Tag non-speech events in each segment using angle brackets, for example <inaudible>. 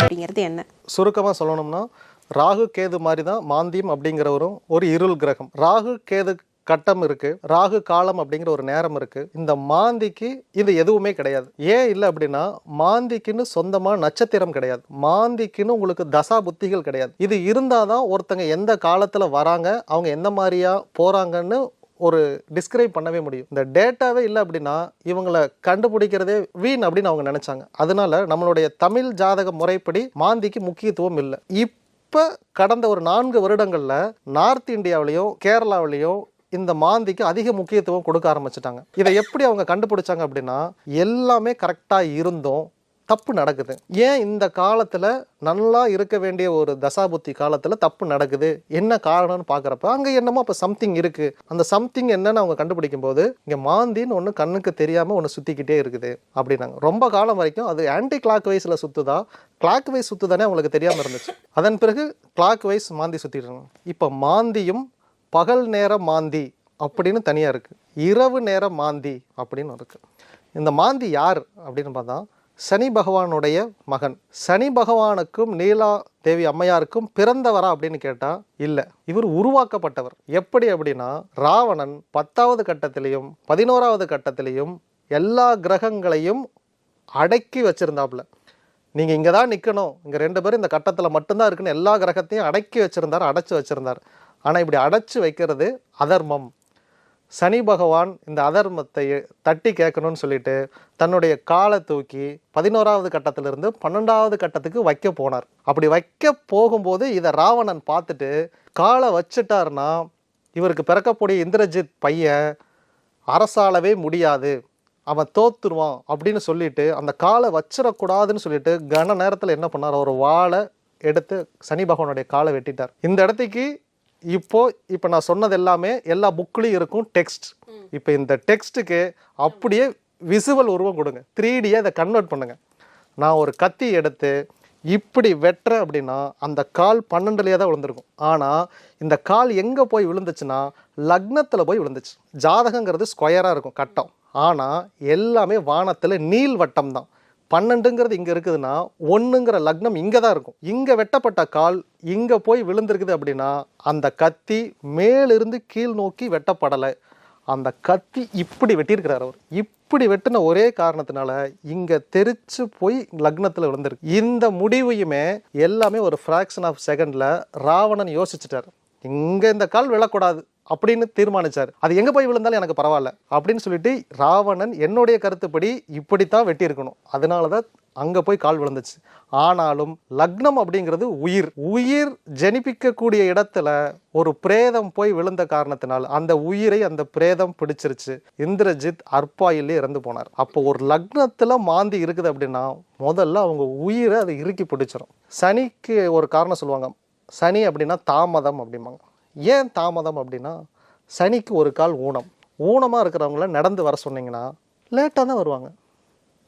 அப்படிங்கிறது என்ன? சுருக்கமாக சொல்லணும்னா ராகு கேது மாதிரி தான் மாந்தியம் அப்படிங்கிறவரும் ஒரு இருள் கிரகம். ராகு கேது கட்டம் இருக்கு ராகு காலம் அப்படிங்கிற ஒரு நேரம் இருக்கு. இந்த மாந்திக்கு இது எதுவுமே கிடையாது. ஏன் இல்லை அப்படின்னா மாந்திக்குன்னு சொந்தமாக நட்சத்திரம் கிடையாது. மாந்திக்குன்னு உங்களுக்கு தசா புத்திகள் கிடையாது. இது இருந்தாதான் ஒருத்தங்க எந்த காலத்துல வராங்க அவங்க எந்த மாதிரியா போறாங்கன்னு ஒரு டிஸ்கிரைப் பண்ணவே முடியும். இந்த டேட்டாவே இல்லை அப்படின்னா இவங்களை கண்டுபிடிக்கிறதே வீண் அப்படின்னு அவங்க நினைச்சாங்க. அதனால நம்மளுடைய தமிழ் ஜாதக முறைப்படி மாந்திக்கு முக்கியத்துவம் இல்லை. இப்போ கடந்த ஒரு நான்கு வருடங்களில் நார்த் இந்தியாவிலையும் கேரளாவிலையும் இந்த மாந்திக்கு அதிக முக்கியத்துவம் கொடுக்க ஆரம்பிச்சிட்டாங்க. இதை எப்படி அவங்க கண்டுபிடிச்சாங்க அப்படின்னா எல்லாமே கரெக்டாக இருந்தும் தப்பு நடக்குது. ஏன் இந்த காலத்தில் நல்லா இருக்க வேண்டிய ஒரு தசாபுத்தி காலத்தில் தப்பு நடக்குது? என்ன காரணம்னு பார்க்குறப்ப அங்கே என்னமோ அப்போ சம்திங் இருக்குது அந்த சம்திங் என்னன்னு அவங்க கண்டுபிடிக்கும் போது இங்கே மாந்தின்னு ஒன்று கண்ணுக்கு தெரியாமல் ஒன்று சுற்றிக்கிட்டே இருக்குது அப்படின்னாங்க. ரொம்ப காலம் வரைக்கும் அது ஆன்டி கிளாக் வைஸில் சுற்றுதா கிளாக் வைஸ் சுற்றுதானே அவங்களுக்கு தெரியாமல் இருந்துச்சு. அதன் பிறகு கிளாக் வைஸ் மாந்தி சுற்றிடுறாங்க இப்போ மாந்தியும் பகல் நேர மாந்தி அப்படின்னு தனியாக இருக்குது இரவு நேர மாந்தி அப்படின்னு இருக்குது இந்த மாந்தி யார் அப்படின்னு பார்த்தா சனி பகவானுடைய மகன். சனி பகவானுக்கும் நீலா தேவி அம்மையாருக்கும் பிறந்தவரா அப்படின்னு கேட்டால் இல்லை. இவர் உருவாக்கப்பட்டவர். எப்படி அப்படின்னா ராவணன் பத்தாவது கட்டத்திலையும் பதினோராவது கட்டத்திலையும் எல்லா கிரகங்களையும் அடக்கி வச்சிருந்தாப்புல நீங்கள் இங்கே தான் நிற்கணும் இங்கே ரெண்டு பேரும் இந்த கட்டத்தில் மட்டும்தான் இருக்குன்னு எல்லா கிரகத்தையும் அடக்கி வச்சிருந்தார் அடைச்சி வச்சிருந்தார். ஆனால் இப்படி அடைச்சி வைக்கிறது அதர்மம். சனி பகவான் இந்த அதர்மத்தை தட்டி கேட்கணும்னு சொல்லிட்டு தன்னுடைய காலை தூக்கி பதினோராவது கட்டத்திலிருந்து பன்னெண்டாவது கட்டத்துக்கு வைக்க போனார். அப்படி வைக்க போகும்போது இதை ராவணன் பார்த்துட்டு காலை வச்சுட்டாருன்னா இவருக்கு பிறக்கக்கூடிய இந்திரஜித் பையன் அரசாலவே முடியாது. அவன் தோத்துருவான் அப்படின்னு சொல்லிட்டு அந்த காலை வச்சிடக்கூடாதுன்னு சொல்லிட்டு கன நேரத்தில் என்ன பண்ணார்? ஒரு வாழை எடுத்து சனி பகவானுடைய காலை வெட்டிட்டார். இந்த இடத்துக்கு இப்போ இப்போ நான் சொன்னது எல்லாமே எல்லா புக்லேயும் இருக்கும் டெக்ஸ்ட் இப்போ இந்த டெக்ஸ்ட்டுக்கு அப்படியே விசுவல் உருவம் கொடுங்க. த்ரீ டியை அதை கன்வெர்ட் பண்ணுங்கள் நான் ஒரு கத்தி எடுத்து இப்படி வெட்டுறேன் அப்படின்னா அந்த கால் பன்னெண்டுலேயே தான் விழுந்திருக்கும். ஆனால் இந்த கால் எங்கே போய் விழுந்துச்சுன்னா லக்னத்தில் போய் விழுந்துச்சு. ஜாதகங்கிறது ஸ்கொயராக இருக்கும் கட்டம். ஆனால் எல்லாமே வானத்தில் நீள் வட்டம் தான் பன்னெண்டுங்கிறது இங்கே இருக்குதுன்னா ஒன்றுங்கிற லக்னம் இங்கே தான் இருக்கும். இங்கே வெட்டப்பட்ட கால் இங்கே போய் விழுந்திருக்குது அப்படின்னா அந்த கத்தி மேலிருந்து கீழ் நோக்கி வெட்டப்படலை. அந்த கத்தி இப்படி வெட்டியிருக்கிறார் அவர். இப்படி வெட்டின ஒரே காரணத்தினால இங்கே தெரிச்சு போய் லக்னத்தில் விழுந்திருக்கு. இந்த முடிவையுமே எல்லாமே ஒரு ஃப்ராக்ஷன் ஆஃப் செகண்டில் ராவணன் யோசிச்சுட்டார். இங்கே இந்த கால் விழக்கூடாது. அப்படின்னு தீர்மானிச்சார். அது எங்கே போய் விழுந்தாலும் எனக்கு பரவாயில்ல. அப்படின்னு சொல்லிட்டு ராவணன் என்னுடைய கருத்துப்படி இப்படித்தான் வெட்டி இருக்கணும் அதனால தான் அங்கே போய் கால் விழுந்துச்சு. ஆனாலும் லக்னம் அப்படிங்கிறது உயிர். உயிர் ஜனிப்பிக்கக்கூடிய இடத்துல ஒரு பிரேதம் போய் விழுந்த காரணத்தினால் அந்த உயிரை அந்த பிரேதம் பிடிச்சிருச்சு. இந்திரஜித் அற்பாயிலே இறந்து போனார். அப்போ ஒரு லக்னத்தில் மாந்தி இருக்குது அப்படின்னா முதல்ல அவங்க உயிரை அதை இறுக்கி பிடிச்சிரும். சனிக்கு ஒரு காரணம் சொல்லுவாங்க. சனி அப்படின்னா தாமதம் அப்படிம்பாங்க. ஏன் தாமதம் அப்படின்னா சனிக்கு ஒரு கால் ஊனம். ஊனமாக இருக்கிறவங்கள நடந்து வர சொன்னீங்கன்னா லேட்டாக தான் வருவாங்க.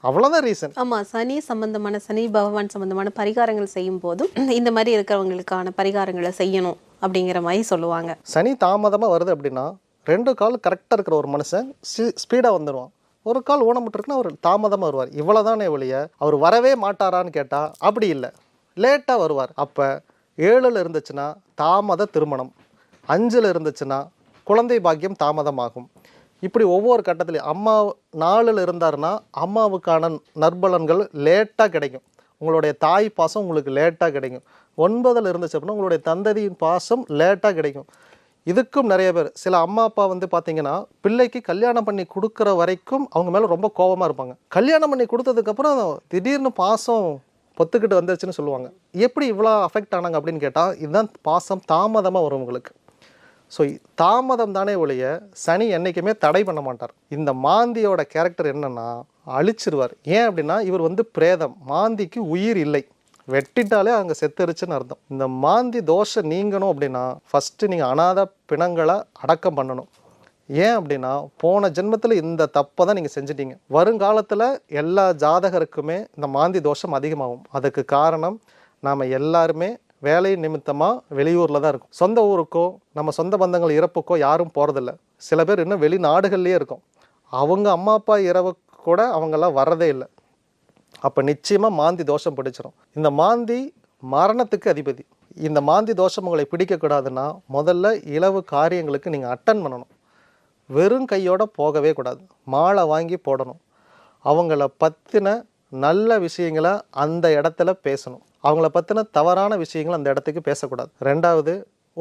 அவ்வளோதான் ரீசன் ஆமா சனி சம்பந்தமான சனி பகவான் சம்பந்தமான பரிகாரங்கள் செய்யும் போதும் இந்த மாதிரி இருக்கிறவங்களுக்கான பரிகாரங்களை செய்யணும் அப்படிங்கிற மாதிரி சொல்லுவாங்க. சனி தாமதமாக வருது அப்படின்னா ரெண்டு கால் கரெக்டாக இருக்கிற ஒரு மனுஷன் ஸ்பீடாக வந்துடுவான் ஒரு கால் ஊனமுட்டிருக்குன்னா அவர் தாமதமாக வருவார். இவ்வளோதானே ஒழிய அவர் வரவே மாட்டாரான்னு கேட்டால் அப்படி இல்லை. லேட்டாக வருவார். அப்போ ஏழில் இருந்துச்சுன்னா தாமத திருமணம். அஞ்சில் இருந்துச்சுன்னா குழந்தை பாக்கியம் தாமதமாகும். இப்படி ஒவ்வொரு கட்டத்திலையும் அம்மா நாளில் இருந்தாருன்னா அம்மாவுக்கான நற்பலன்கள் லேட்டாக கிடைக்கும். உங்களுடைய தாய் பாசம் உங்களுக்கு லேட்டாக கிடைக்கும். ஒன்பதில் இருந்துச்சு அப்படின்னா உங்களுடைய தந்ததியின் பாசம் லேட்டாக கிடைக்கும். இதுக்கும் நிறைய பேர் சில அம்மா அப்பா வந்து பார்த்தீங்கன்னா பிள்ளைக்கு கல்யாணம் பண்ணி கொடுக்குற வரைக்கும் அவங்க மேலே ரொம்ப கோபமாக இருப்பாங்க. கல்யாணம் பண்ணி கொடுத்ததுக்கப்புறம் திடீர்னு பாசம் பொத்துக்கிட்டு வந்துருச்சுன்னு சொல்லுவாங்க. எப்படி இவ்வளோ அஃபெக்ட் ஆனாங்க அப்படின்னு கேட்டால் இதுதான் பாசம் தாமதமாக வரும் உங்களுக்கு. ஸோ தாமதம் தானே ஒழிய சனி என்றைக்குமே தடை பண்ண மாட்டார். இந்த மாந்தியோட கேரக்டர் என்னன்னா அழிச்சிருவார். ஏன் அப்படின்னா இவர் வந்து பிரேதம். மாந்திக்கு உயிர் இல்லை. வெட்டிட்டாலே அங்கே செத்துருச்சுன்னு அர்த்தம். இந்த மாந்தி தோஷம் நீங்கணும் அப்படின்னா ஃபஸ்ட்டு நீங்கள் அனாத பிணங்களை அடக்கம் பண்ணணும். ஏன் அப்படின்னா போன ஜென்மத்தில் இந்த தப்பை தான் நீங்கள் செஞ்சிட்டீங்க. வருங்காலத்தில் எல்லா ஜாதகருக்குமே இந்த மாந்தி தோஷம் அதிகமாகும். அதுக்கு காரணம் நாம் எல்லாருமே வேலை நிமித்தமாக வெளியூரில் தான் இருக்கும். சொந்த ஊருக்கோ நம்ம சொந்த பந்தங்கள் இறப்புக்கோ யாரும் போகிறதில்ல சில பேர் இன்னும் வெளிநாடுகள்லேயே இருக்கும். அவங்க அம்மா அப்பா இரவு கூட அவங்கெல்லாம் வரதே இல்லை. அப்போ நிச்சயமாக மாந்தி தோஷம் பிடிச்சிரும். இந்த மாந்தி மரணத்துக்கு அதிபதி. இந்த மாந்தி தோஷம் உங்களை பிடிக்கக்கூடாதுன்னா முதல்ல இலவு காரியங்களுக்கு நீங்கள் அட்டன் பண்ணணும். வெறும் கையோடு போகவே கூடாது. மாலை வாங்கி போடணும். அவங்கள பற்றின நல்ல விஷயங்களை அந்த இடத்துல பேசணும். அவங்கள பற்றின தவறான விஷயங்கள் அந்த இடத்துக்கு பேசக்கூடாது. ரெண்டாவது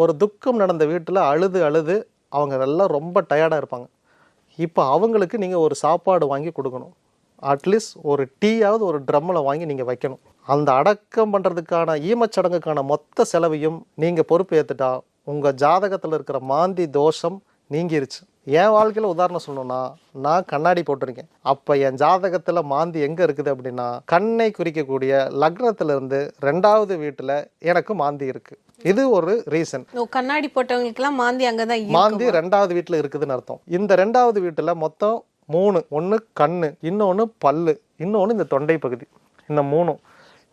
ஒரு துக்கம் நடந்த வீட்டில் அழுது அழுது அவங்க எல்லாம் ரொம்ப டயர்டாக இருப்பாங்க. இப்போ அவங்களுக்கு நீங்கள் ஒரு சாப்பாடு வாங்கி கொடுக்கணும். அட்லீஸ்ட் ஒரு டீயாவது ஒரு ட்ரம்மில் வாங்கி நீங்கள் வைக்கணும். அந்த அடக்கம் பண்ணுறதுக்கான ஈமச்சடங்குக்கான மொத்த செலவையும் நீங்கள் பொறுப்பு ஏற்றுட்டா உங்கள் ஜாதகத்தில் இருக்கிற மாந்தி தோஷம் நீங்கிருச்சு. என் வாழ்க்கையில் உதாரணம் சொல்லணும்னா நான் கண்ணாடி போட்டிருக்கேன். அப்போ என் ஜாதகத்தில் மாந்தி எங்கே இருக்குது அப்படின்னா கண்ணை குறிக்கக்கூடிய லக்னத்துல இருந்து ரெண்டாவது வீட்டில் எனக்கு மாந்தி இருக்குது இது ஒரு ரீசன் கண்ணாடி போட்டவங்களுக்குலாம் மாந்தி அங்கதான் இருக்கும். மாந்தி ரெண்டாவது வீட்டில் இருக்குதுன்னு அர்த்தம். இந்த ரெண்டாவது வீட்டில் மொத்தம் மூணு ஒன்று கண்ணு இன்னொன்று பல்லு இன்னொன்று இந்த தொண்டை பகுதி. இந்த மூணும்.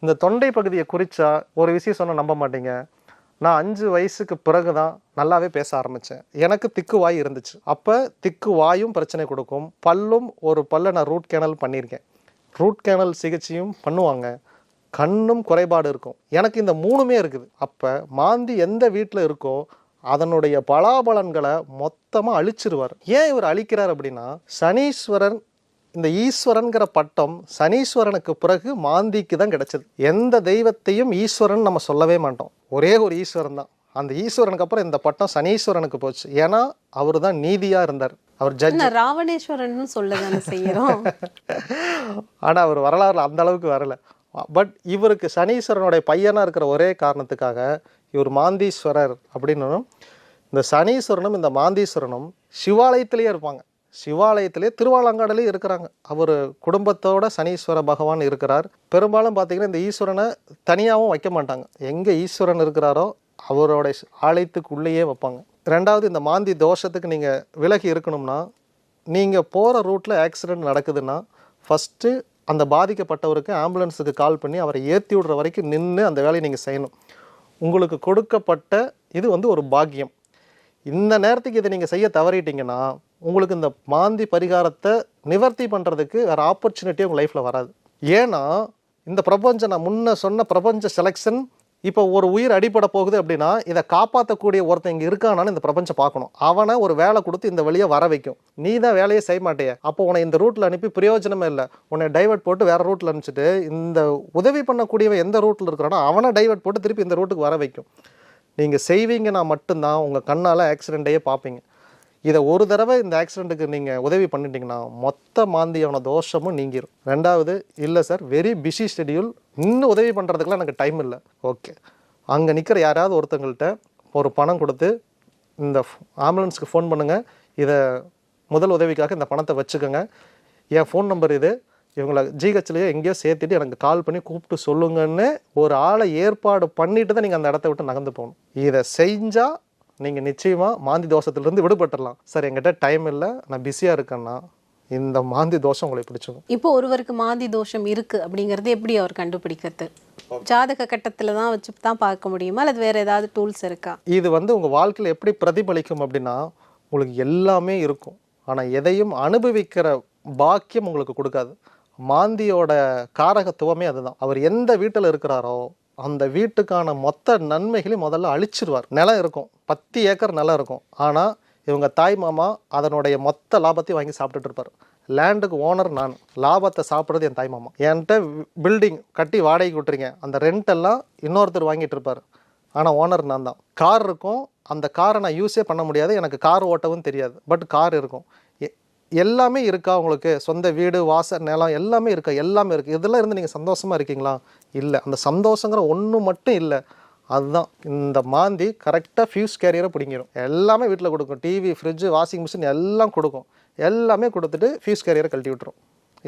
இந்த தொண்டை பகுதியை குறிச்சா ஒரு விஷயம் சொன்னால் நம்ப மாட்டீங்க. நான் அஞ்சு வயசுக்கு பிறகு தான் நல்லாவே பேச ஆரம்பித்தேன் எனக்கு திக்கு வாய் இருந்துச்சு. அப்போ திக்கு வாயும் பிரச்சனை கொடுக்கும். பல்லும் ஒரு பல்லை நான் ரூட் கேனல் பண்ணியிருக்கேன். ரூட் கேனல் சிகிச்சையும் பண்ணுவாங்க. கண்ணும் குறைபாடு இருக்கும். எனக்கு இந்த மூணுமே இருக்குது. அப்போ மாந்தி எந்த வீட்டில் இருக்கோ அதனுடைய பலாபலன்களை மொத்தமாக அழிச்சிருவார். ஏன் இவர் அழிக்கிறார் அப்படின்னா சனீஸ்வரன் இந்த ஈஸ்வரன்கிற பட்டம் சனீஸ்வரனுக்கு பிறகு மாந்திக்கு தான் கிடைச்சது. எந்த தெய்வத்தையும் ஈஸ்வரன் நம்ம சொல்லவே மாட்டோம். ஒரே ஒரு ஈஸ்வரன் தான். அந்த ஈஸ்வரனுக்கு அப்புறம் இந்த பட்டம் சனீஸ்வரனுக்கு போச்சு. ஏன்னா அவர் தான் நீதியாக இருந்தார். அவர் ஜட்ஜ் ராவணேஸ்வரன் சொல்லதானே செய்யறோம். <laughs> ஆனால் அவர் வரலாறுல அந்த அளவுக்கு வரல. பட் இவருக்கு சனீஸ்வரனுடைய பையனாக இருக்கிற ஒரே காரணத்துக்காக இவர் மாந்தீஸ்வரர் அப்படின்னு இந்த சனீஸ்வரனும் இந்த மாந்தீஸ்வரனும் சிவாலயத்திலேயே இருப்பாங்க. சிவாலயத்திலே திருவாலங்காடலே இருக்கிறாங்க. அவர் குடும்பத்தோட சனீஸ்வர பகவான் இருக்கிறார். பெரும்பாலும் பார்த்தீங்கன்னா இந்த ஈஸ்வரனை தனியாகவும் வைக்க மாட்டாங்க. எங்கே ஈஸ்வரன் இருக்கிறாரோ அவரோட ஆலயத்துக்குள்ளேயே வைப்பாங்க. ரெண்டாவது இந்த மாந்தி தோஷத்துக்கு நீங்கள் விலகி இருக்கணும்னா நீங்கள் போகிற ரூட்டில் ஆக்சிடென்ட் நடக்குதுன்னா ஃபஸ்ட்டு அந்த பாதிக்கப்பட்டவருக்கு ஆம்புலன்ஸுக்கு கால் பண்ணி அவரை ஏற்றி விடுற வரைக்கும் நின்று அந்த வேலையை நீங்கள் செய்யணும். உங்களுக்கு கொடுக்கப்பட்ட இது வந்து ஒரு பாக்கியம். இந்த நேரத்துக்கு இதை நீங்கள் செய்ய தவறிட்டீங்கன்னா உங்களுக்கு இந்த மாந்தி பரிகாரத்தை நிவர்த்தி பண்ணுறதுக்கு வேறு ஆப்பர்ச்சுனிட்டி உங்கள் லைஃப்பில் வராது. ஏன்னா இந்த பிரபஞ்சம் நான் முன்ன சொன்ன பிரபஞ்ச செலெக்ஷன் இப்போ ஒரு உயிர் அடிபட போகுது அப்படின்னா இதை காப்பாற்றக்கூடிய ஒருத்தன் இங்கே இருக்கானான்னு இந்த பிரபஞ்சம் பார்க்கணும். அவனை ஒரு வேலை கொடுத்து இந்த வழியை வர வைக்கும். நீ தான் வேலையே செய்ய மாட்டேய. அப்போ உன்னை இந்த ரூட்டில் அனுப்பி பிரயோஜனமே இல்லை. உன்னை டைவர்ட் போட்டு வேறு ரூட்டில் அனுப்பிச்சிட்டு இந்த உதவி பண்ணக்கூடியவன் எந்த ரூட்டில் இருக்கிறானோ அவனை டைவர்ட் போட்டு திருப்பி இந்த ரூட்டுக்கு வர வைக்கும். நீங்கள் செய்வீங்கன்னா மட்டும்தான் உங்கள் கண்ணால் ஆக்சிடெண்ட்டையே பார்ப்பீங்க. இதை ஒரு தடவை இந்த ஆக்சிடெண்ட்டுக்கு நீங்கள் உதவி பண்ணிட்டீங்கன்னா மொத்த மாந்தியான தோஷமும் நீங்கிரும். ரெண்டாவது இல்லை சார் வெரி பிஸி ஷெடியூல் இன்னும் உதவி பண்ணுறதுக்குலாம் எனக்கு டைம் இல்லை. ஓகே அங்கே நிற்கிற யாராவது ஒருத்தங்கள்ட்ட ஒரு பணம் கொடுத்து இந்த ஆம்புலன்ஸுக்கு ஃபோன் பண்ணுங்கள் இதை முதல் உதவிக்காக இந்த பணத்தை வச்சுக்கோங்க. என் ஃபோன் நம்பர் இது. இவங்களை ஜிஹெச்லேயோ எங்கேயோ சேர்த்துட்டு எனக்கு கால் பண்ணி கூப்பிட்டு சொல்லுங்கன்னு ஒரு ஆளை ஏற்பாடு பண்ணிட்டு தான் நீங்கள் அந்த இடத்த விட்டு நகர்ந்து போகணும். இதை செஞ்சால் நீங்கள் நிச்சயமாக மாந்தி தோஷத்துலேருந்து விடுபட்டுறலாம். சார் என்கிட்ட டைம் இல்லை. நான் பிஸியாக இருக்கேன்னா இந்த மாந்தி தோஷம் உங்களை பிடிச்சிக்கும் இப்போ ஒருவருக்கு மாந்தி தோஷம் இருக்கு அப்படிங்கறது எப்படி அவர் கண்டுபிடிக்கிறது? ஜாதக கட்டத்துல தான் வச்சு தான் பார்க்க முடியுமா? அல்லது வேற ஏதாவது டூல்ஸ் இருக்கா? இது வந்து உங்கள் வாழ்க்கையில் எப்படி பிரதிபலிக்கும் அப்படின்னா உங்களுக்கு எல்லாமே இருக்கும். ஆனால் எதையும் அனுபவிக்கிற பாக்கியம் உங்களுக்கு கொடுக்காது. மாந்தியோட காரகத்துவமே அதுதான். அவர் எந்த வீட்டில் இருக்கிறாரோ அந்த வீட்டுக்கான மொத்த நன்மைகளையும் முதல்ல அழிச்சிருவார். நிலம் இருக்கும். பத்து ஏக்கர் நிலம் இருக்கும். ஆனால் இவங்க தாய் மாமா அதனுடைய மொத்த லாபத்தையும் வாங்கி சாப்பிட்டுட்டு இருப்பார். லேண்டுக்கு ஓனர் நான். லாபத்தை சாப்பிட்றது என் தாய் மாமா. என்கிட்ட பில்டிங் கட்டி வாடகைக்கு விட்டுறீங்க அந்த ரெண்ட் எல்லாம் இன்னொருத்தர் வாங்கிட்டு இருப்பார். ஆனால் ஓனர் நான் தான். கார் இருக்கும். அந்த காரை நான் யூஸே பண்ண முடியாது. எனக்கு கார் ஓட்டவும் தெரியாது. பட் கார் இருக்கும். எல்லாமே இருக்கா உங்களுக்கு? சொந்த வீடு வாசல் நிலம் எல்லாமே இருக்கா? எல்லாமே இருக்குது இதெல்லாம் இருந்து நீங்கள் சந்தோஷமாக இருக்கீங்களா? இல்லை. அந்த சந்தோஷங்கிற ஒன்று மட்டும் இல்லை. அதுதான். இந்த மாந்தி கரெக்டாக ஃபியூஸ் கேரியரை பிடிங்கிடும் எல்லாமே வீட்டில் கொடுக்கும். டிவி ஃப்ரிட்ஜு வாஷிங் மிஷின் எல்லாம் கொடுக்கும். எல்லாமே கொடுத்துட்டு ஃபியூஸ் கேரியரை கழட்டி விட்டுரும்.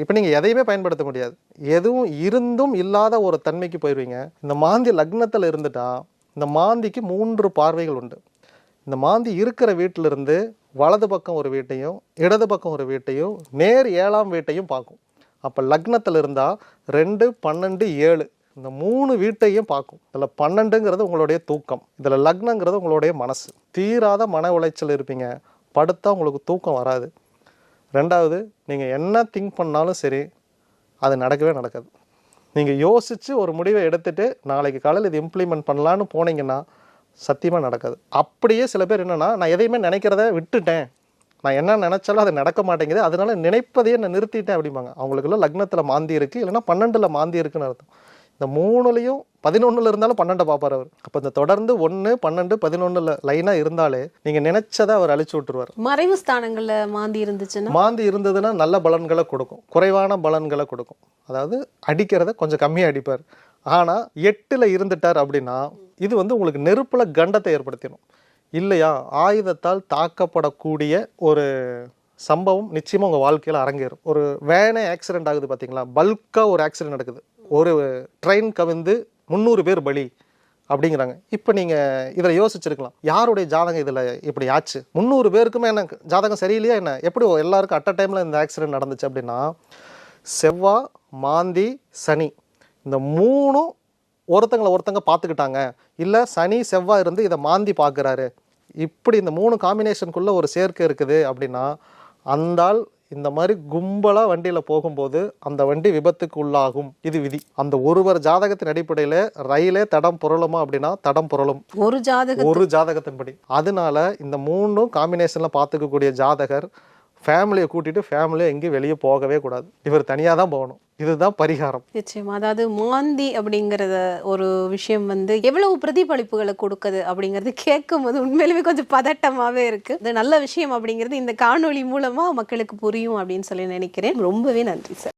இப்போ நீங்கள் எதையுமே பயன்படுத்த முடியாது. எதுவும் இருந்தும் இல்லாத ஒரு தன்மைக்கு போயிடுவீங்க இந்த மாந்தி லக்னத்தில் இருந்துட்டால் இந்த மாந்திக்கு மூன்று பார்வைகள் உண்டு. இந்த மாந்தி இருக்கிற வீட்டிலிருந்து வலது பக்கம் ஒரு வீட்டையும் இடது பக்கம் ஒரு வீட்டையும் நேர் ஏழாம் வீட்டையும் பார்க்கும். அப்போ லக்னத்தில் இருந்தால் ரெண்டு பன்னெண்டு ஏழு. இந்த மூணு வீட்டையும் பார்க்கும். இதில் பன்னெண்டுங்கிறது உங்களுடைய தூக்கம். இதில் லக்னங்கிறது உங்களுடைய மனசு. தீராத மன உளைச்சல் இருப்பீங்க. படுத்தால் உங்களுக்கு தூக்கம் வராது. ரெண்டாவது நீங்கள் என்ன திங்க் பண்ணாலும் சரி அது நடக்கவே நடக்காது. நீங்கள் யோசித்து ஒரு முடிவை எடுத்துகிட்டு நாளைக்கு காலையில் இது இம்ப்ளிமெண்ட் பண்ணலான்னு போனீங்கன்னா சத்தியமாக நடக்காது. அப்படியே சில பேர் என்னென்னா நான் எதையுமே நினைக்கிறத விட்டுட்டேன். நான் என்ன நினைச்சாலும் அது நடக்க மாட்டேங்குது. அதனால நினைப்பதையே நான் நிறுத்திட்டேன் அப்படிம்பாங்க. அவங்களுக்குள்ள லக்னத்தில் மாந்தி இருக்குது இல்லைன்னா பன்னெண்டில் மாந்தி இருக்குன்னு அர்த்தம். இந்த மூணுலையும் பதினொன்றில் இருந்தாலும் பன்னெண்டை பார்ப்பார் அவர். அப்போ இந்த தொடர்ந்து ஒன்று பன்னெண்டு பதினொன்றில் லைனாக இருந்தாலே நீங்கள் நினைச்சதை அவர் அழிச்சு விட்டுருவார். மறைவு ஸ்தானங்கள்ல மாந்தி இருந்துச்சுன்னா? மாந்தி இருந்ததுன்னா நல்ல பலன்களை கொடுக்கும். குறைவான பலன்களை கொடுக்கும். அதாவது அடிக்கிறத கொஞ்சம் கம்மியாக அடிப்பார். ஆனால் எட்டில் இருந்துட்டார் அப்படின்னா இது வந்து உங்களுக்கு நெருப்பில் கண்டத்தை ஏற்படுத்திடும். இல்லையா? ஆயுதத்தால் தாக்கப்படக்கூடிய ஒரு சம்பவம் நிச்சயமாக உங்கள் வாழ்க்கையில் அரங்கேறும். ஒரு வேனே ஆக்சிடென்ட் ஆகுது பார்த்தீங்களா பல்காக ஒரு ஆக்சிடென்ட் நடக்குது. ஒரு ட்ரெயின் கவிழ்ந்து முந்நூறு பேர் பலி அப்படிங்கிறாங்க. இப்போ நீங்கள் இதில் யோசிச்சிருக்கலாம். யாருடைய ஜாதகம் இதில் இப்படி ஆச்சு? முந்நூறு பேருக்குமே என்ன ஜாதகம் சரியில்லையா என்ன? எப்படி எல்லாருக்கும் அட் அ டைமில் இந்த ஆக்சிடென்ட் நடந்துச்சு அப்படின்னா செவ்வாய் மாந்தி சனி இந்த மூணும் ஒருத்தங்களை ஒருத்தங்க பார்த்துக்கிட்டாங்க. இல்லை சனி செவ்வாய் இருந்து இதை மாந்தி பார்க்குறாரு. இப்படி இந்த மூணு காம்பினேஷனுக்குள்ளே ஒரு சேர்க்கை இருக்குது அப்படின்னா அந்த ஆள் இந்த மாதிரி கும்பலாக வண்டியில் போகும்போது அந்த வண்டி விபத்துக்கு உள்ளாகும். இது விதி. அந்த ஒருவர் ஜாதகத்தின் அடிப்படையில் ரயிலே தடம் புரளுமா அப்படின்னா தடம் புரளும். ஒரு ஜாதக ஒரு ஜாதகத்தின்படி. அதனால இந்த மூணும் காம்பினேஷனில் பார்த்துக்கக்கூடிய ஜாதகர் ஃபேமிலியை கூட்டிட்டு ஃபேமிலியை எங்கேயும் வெளியே போகவே கூடாது. இவர் தனியாக தான் போகணும். இதுதான் பரிகாரம். நிச்சயமா. அதாவது மாந்தி அப்படிங்கிறத ஒரு விஷயம் வந்து எவ்வளவு பிரதிபலிப்புகளை கொடுக்குது அப்படிங்கிறது கேட்கும் போது உண்மையிலுமே கொஞ்சம் பதட்டமாவே இருக்கு. இது நல்ல விஷயம் அப்படிங்கிறது இந்த காணொளி மூலமா மக்களுக்கு புரியும் அப்படின்னு சொல்லி நினைக்கிறேன். ரொம்பவே நன்றி சார்.